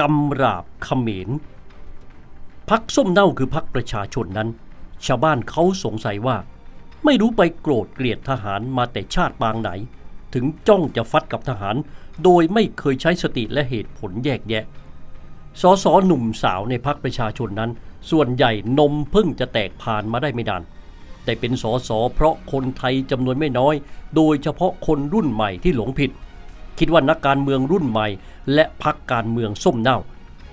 กำราบเขมรพักส้มเน่าคือพักประชาชนนั้น ชาวบ้านเขาสงสัยว่า ไม่รู้ไปโกรธเกลียดทหารมาแต่ชาติปางไหน ถึงจ้องจะฟัดกับทหาร โดยไม่เคยใช้สติและเหตุผลแยกแยะสอสอหนุ่มสาวในพักประชาชนนั้น ส่วนใหญ่นมเพิ่งจะแตกผ่านมาได้ไม่นานแต่เป็นสอสอเพราะคนไทยจำนวนไม่น้อย โดยเฉพาะคนรุ่นใหม่ที่หลงผิด คิดว่านักการเมืองรุ่นใหม่ และพักการเมืองส้มเน่า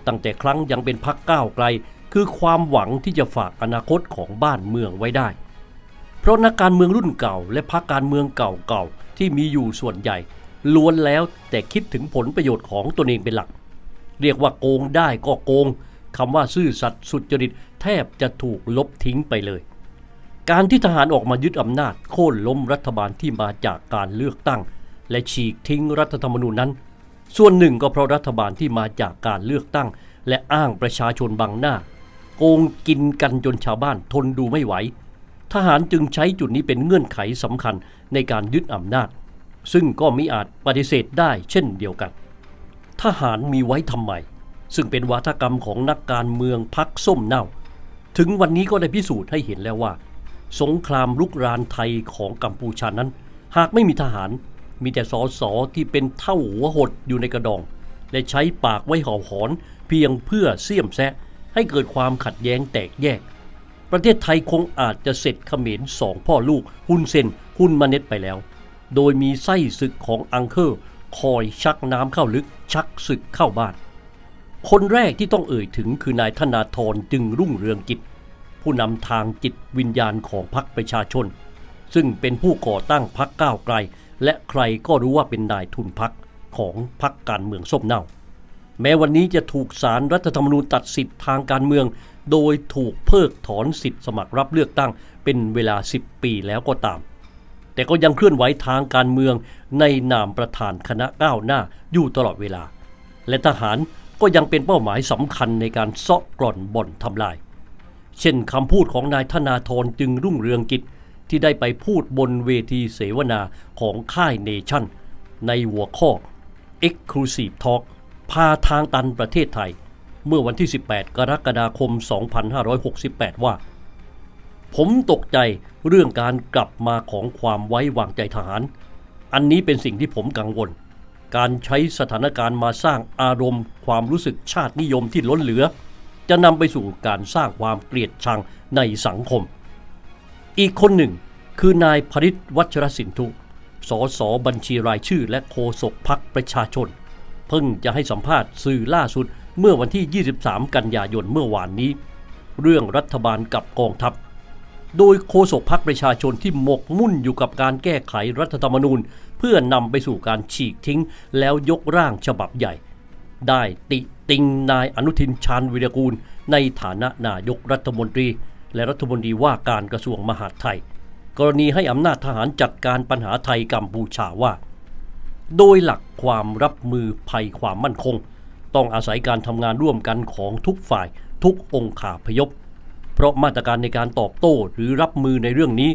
ตั้งแต่ครั้งยังเป็นพักก้าวไกล คือความหวังที่จะฝากอนาคตของบ้านเมืองไว้ได้ เพราะนักการเมืองรุ่นเก่า และพักการเมืองเก่าๆที่มีอยู่ส่วนใหญ่ ล้วนแล้วแต่คิดถึงผลประโยชน์ของตนเองเป็นหลัก เรียกว่าโกงได้ก็โกงคำว่าซื่อสัตย์สุจริตแทบจะถูกลบทิ้งไปเลยการที่ทหารออกมายึดอำนาจโค่นล้มรัฐบาลที่มาจากการเลือกตั้ง และฉีกทิ้งรัฐธรรมนูญนั้น ส่วนหนึ่งก็เพราะรัฐบาลที่มาจากการเลือกตั้ง และอ้างประชาชนบังหน้า โกงกินกันจนชาวบ้านทนดูไม่ไหว ทหารจึงใช้จุดนี้เป็นเงื่อนไขสำคัญในการยึดอำนาจ ซึ่งก็มิอาจปฏิเสธได้เช่นเดียวกัน ทหารมีไว้ทำไม ซึ่งเป็นวาทกรรมของนักการเมืองพักส้มเน่า ถึงวันนี้ก็ได้พิสูจน์ให้เห็นแล้วว่า สงครามลุกรานไทยของกัมพูชานั้น หากไม่มีทหาร มีแต่สอสอที่เป็นเท่าหัวหดอยู่ในกระดอง และใช้ปากไว้ห่าหอน เพียงเพื่อเสี่ยมแซะ ให้เกิดความขัดแย้งแตกแยก ประเทศไทยคงอาจจะเสร็จเขมรสองพ่อลูกหุนเซนหุนมาเน็ตไปแล้ว โดยมีไส้ศึกของอังเคอร์ คอยชักน้ำเข้าลึกชักศึกเข้าบ้าน คนแรกที่ต้องเอ่ยถึงคือนายธนาธรจึงรุ่งเรืองกิจ ผู้นำทางจิตวิญญาณของพรรคประชาชน ซึ่งเป็นผู้ก่อตั้งพรรคก้าวไกล และใครก็รู้ว่าเป็นนายทุนพรรคของพรรคการเมืองส้มเน่า แม้วันนี้จะถูกสารรัฐธรรมนูญตัดสิทธิ์ทางการเมือง โดยถูกเพิกถอนสิทธิ์สมัครรับเลือกตั้งเป็นเวลา 10 ปีแล้วก็ตาม แต่ก็ยังเคลื่อนไหวทางการเมืองในนามประธานคณะก้าวหน้าอยู่ตลอดเวลา และทหารก็ยังเป็นเป้าหมายสำคัญในการเซาะกร่อนบ่อนทำลาย เช่นคำพูดของนายธนาธรจึงรุ่งเรืองกิจ ที่ได้ไปพูดบนเวทีเสวนาของค่ายเนชั่น ในหัวข้อ Exclusive Talk พาทางตันประเทศไทย เมื่อวันที่ 18 กรกฎาคม 2568 ว่า ผมตกใจเรื่องการกลับมาของความไว้วางใจทหาร อันนี้เป็นสิ่งที่ผมกังวล การใช้สถานการณ์มาสร้างอารมณ์ ความรู้สึกชาตินิยมที่ล้นเหลือ จะนำไปสู่การสร้างความเกลียดชังในสังคม อีกคนหนึ่ง คือนายพริตวัชรสินทุ สสบัญชีรายชื่อและโฆษกพักประชาชน เพิ่งจะให้สัมภาษณ์สื่อล่าสุดเมื่อวันที่ 23 กันยายนเมื่อวานนี้ เรื่องรัฐบาลกับกองทัพ โดยโฆษกพักประชาชนที่หมกมุ่นอยู่กับการแก้ไขรัฐธรรมนูญ เพื่อนำไปสู่การฉีกทิ้ง แล้วยกร่างฉบับใหญ่ ได้ติติงนายอนุทินชาญวิรกูล ในฐานะนายกรัฐมนตรี และรัฐมนตรีว่าการกระทรวงมหาดไทย กรณีให้อำนาจทหารจัดการปัญหาไทยกัมพูชาว่า โดยหลักความรับมือภัยความมั่นคง ต้องอาศัยการทำงานร่วมกันของทุกฝ่าย ทุกองค์ขาพยพ เพราะมาตรการในการตอบโต้หรือรับมือในเรื่องนี้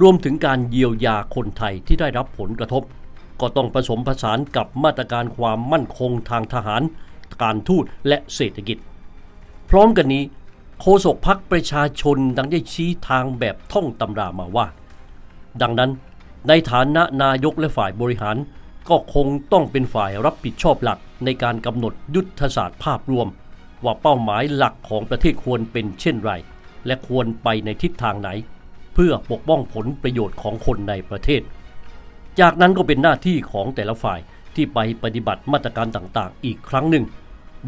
รวมถึงการเยียวยาคนไทยที่ได้รับผลกระทบ ก็ต้องผสมผสานกับมาตรการความมั่นคงทางทหาร การทูตและเศรษฐกิจ พร้อมกันนี้ โฆษกพักประชาชนดังได้ชี้ทางแบบท่องตำรามาว่า ดังนั้นในฐานะนายกและฝ่ายบริหาร ก็คงต้องเป็นฝ่ายรับผิดชอบหลักในการกำหนดยุทธศาสตร์ภาพรวม ว่าเป้าหมายหลักของประเทศควรเป็นเช่นไร และควรไปในทิศทางไหน เพื่อปกป้องผลประโยชน์ของคนในประเทศ จากนั้นก็เป็นหน้าที่ของแต่ละฝ่ายที่ไปปฏิบัติมาตรการต่างๆ อีกครั้งหนึ่ง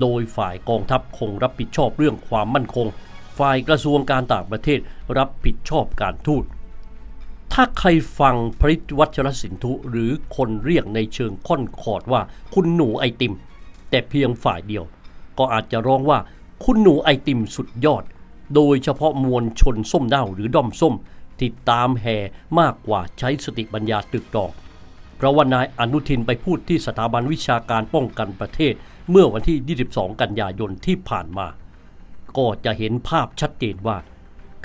โดยฝ่ายกองทัพคงรับผิดชอบเรื่องความมั่นคง ฝ่ายกระทรวงการต่างประเทศรับผิดชอบการทูต ถ้าใครฟังพริวัชรสินธุหรือคนเรียกในเชิงค่อนขอดว่าคุณหนูไอติม แต่เพียงฝ่ายเดียว ก็อาจจะร้องว่าคุณหนูไอติมสุดยอด โดยเฉพาะมวลชนส้มเน่าหรือด้อมส้มที่ตามแห่มากกว่าใช้สติปัญญาตึกตองเพราะว่านายอนุทินไปพูดที่สถาบันวิชาการป้องกันประเทศ เมื่อวันที่ 22 กันยายนที่ผ่านมา ก็จะเห็นภาพชัดเจนว่า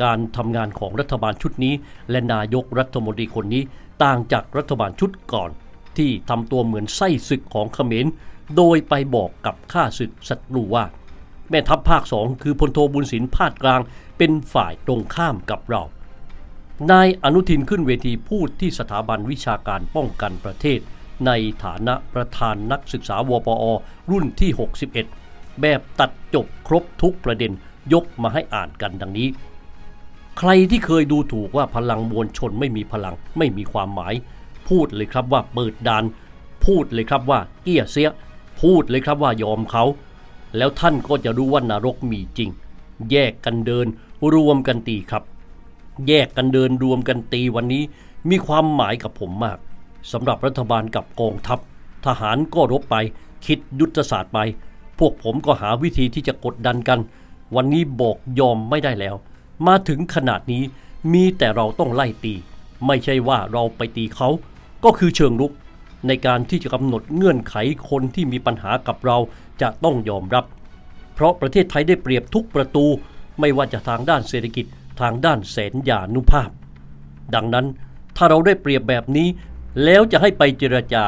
การทำงานของรัฐบาลชุดนี้ และนายกรัฐมนตรีคนนี้ต่างจากรัฐบาลชุดก่อน ที่ทำตัวเหมือนไส้ศึกของเขมร โดยไปบอกกับข้าศึกศัตรูว่า แม่ทัพภาคสองคือพลโทบุญสินพาดกลาง เป็นฝ่ายตรงข้ามกับเรา นายอนุทินขึ้นเวทีพูดที่สถาบันวิชาการป้องกันประเทศ ในฐานะประธานนักศึกษาวปอ รุ่นที่ 61 แบบตัดจบครบทุกประเด็นยกมาให้อ่านกันดังนี้ ใครที่เคยดูถูกว่าพลังมวลชนไม่มีพลังไม่มีความหมาย พูดเลยครับว่าเปิดดาน พูดเลยครับว่าเกี้ยเสีย พูดเลยครับว่ายอมเขา แล้วท่านก็จะรู้ว่านรกมีจริง แยกกันเดินรวมกันตีครับ แยกกันเดินรวมกันตีวันนี้มีความหมายกับผมมาก สำหรับรัฐบาลกับกองทัพ ทหารก็รบไป คิดยุทธศาสตร์ไป พวกผมก็หาวิธีที่จะกดดันกัน วันนี้บอกยอมไม่ได้แล้ว มาถึงขนาดนี้มีแต่เราต้องไล่ตี ไม่ใช่ว่าเราไปตีเขา ก็คือเชิงรุก ในการที่จะกำหนดเงื่อนไขคนที่มีปัญหากับเราจะต้องยอมรับ เพราะประเทศไทยได้เปรียบทุกประตู ไม่ว่าจะทางด้านเศรษฐกิจทางด้านแสนยานุภาพ ดังนั้นถ้าเราได้เปรียบแบบนี้ แล้วจะให้ไปเจรจา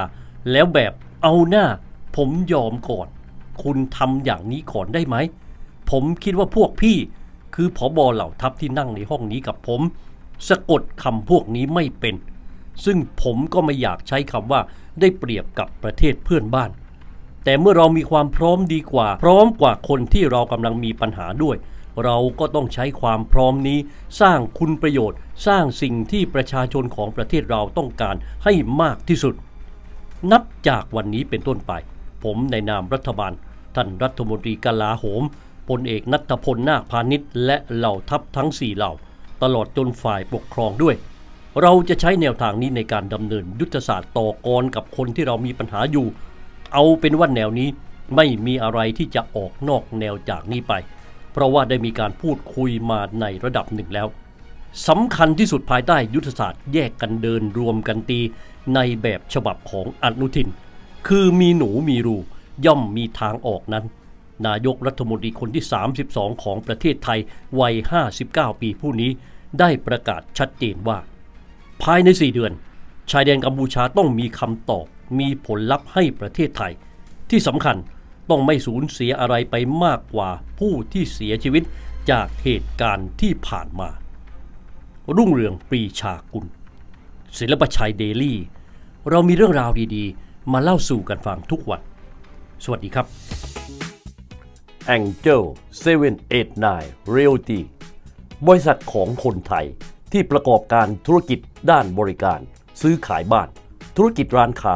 แล้วแบบเอาหน้า ผมยอมก่อน คุณทำอย่างนี้ก่อนได้ไหม ผมคิดว่าพวกพี่คือผอบอเหล่าทัพที่นั่งในห้องนี้กับผม สะกดคำพวกนี้ไม่เป็น ซึ่งผมก็ไม่อยากใช้คำว่าได้เปรียบกับประเทศเพื่อนบ้าน แต่เมื่อเรามีความพร้อมดีกว่า พร้อมกว่าคนที่เรากำลังมีปัญหาด้วย เราก็ต้องใช้ความพร้อมนี้ สร้างคุณประโยชน์ สร้างสิ่งที่ประชาชนของประเทศเราต้องการให้มากที่สุด นับจากวันนี้เป็นต้นไป ผมในนามรัฐบาล ท่านรัฐมนตรีกลาโหมพลเอกนัทพลนาคพาณิชย์และเหล่าทัพทั้งสี่เหล่า ตลอดจนฝ่ายปกครองด้วย เราจะใช้แนวทางนี้ในการดำเนินยุทธศาสตร์ต่อกรกับคนที่เรามีปัญหาอยู่ เอาเป็นว่าแนวนี้ไม่มีอะไรที่จะออกนอกแนวจากนี้ไป เพราะว่าได้มีการพูดคุยมาในระดับหนึ่งแล้วสำคัญที่สุดภายใต้ยุทธศาสตร์แยกกันเดินรวมกันตี ในแบบฉบับของอนุทิน คือมีหนูมีรูย่อมมีทางออกนั้น นายกรัฐมนตรีคนที่ 32 ของประเทศไทยวัย 59 ปีผู้นี้ ได้ประกาศชัดเจนว่า ภายใน 4 เดือน ชายแดนกัมพูชาต้องมีคำตอบมีผลลัพธ์ให้ประเทศไทย ที่สำคัญ ต้องไม่สูญเสียอะไรไปมากกว่าผู้ที่เสียชีวิตจากเหตุการณ์ที่ผ่านมา รุ่งเรืองปรีชากุล ศิลปชัยเดลี่ เรามีเรื่องราวดีๆ มาเล่าสู่กันฟังทุกวัน สวัสดีครับ Angel 789 Realty บริษัทของคนไทยที่ประกอบการธุรกิจด้านบริการ ซื้อขายบ้าน ธุรกิจร้านค้า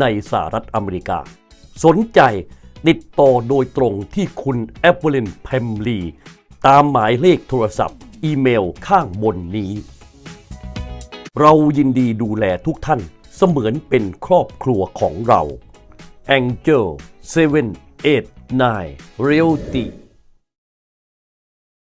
ในสหรัฐอเมริกา สนใจติดต่อโดยตรงที่คุณแอปเปิลินแพมลีตามหมายเลขโทรศัพท์ อีเมลข้างบนนี้ เรายินดีดูแลทุกท่านเสมือนเป็นครอบครัวของเรา Angel 789 Realty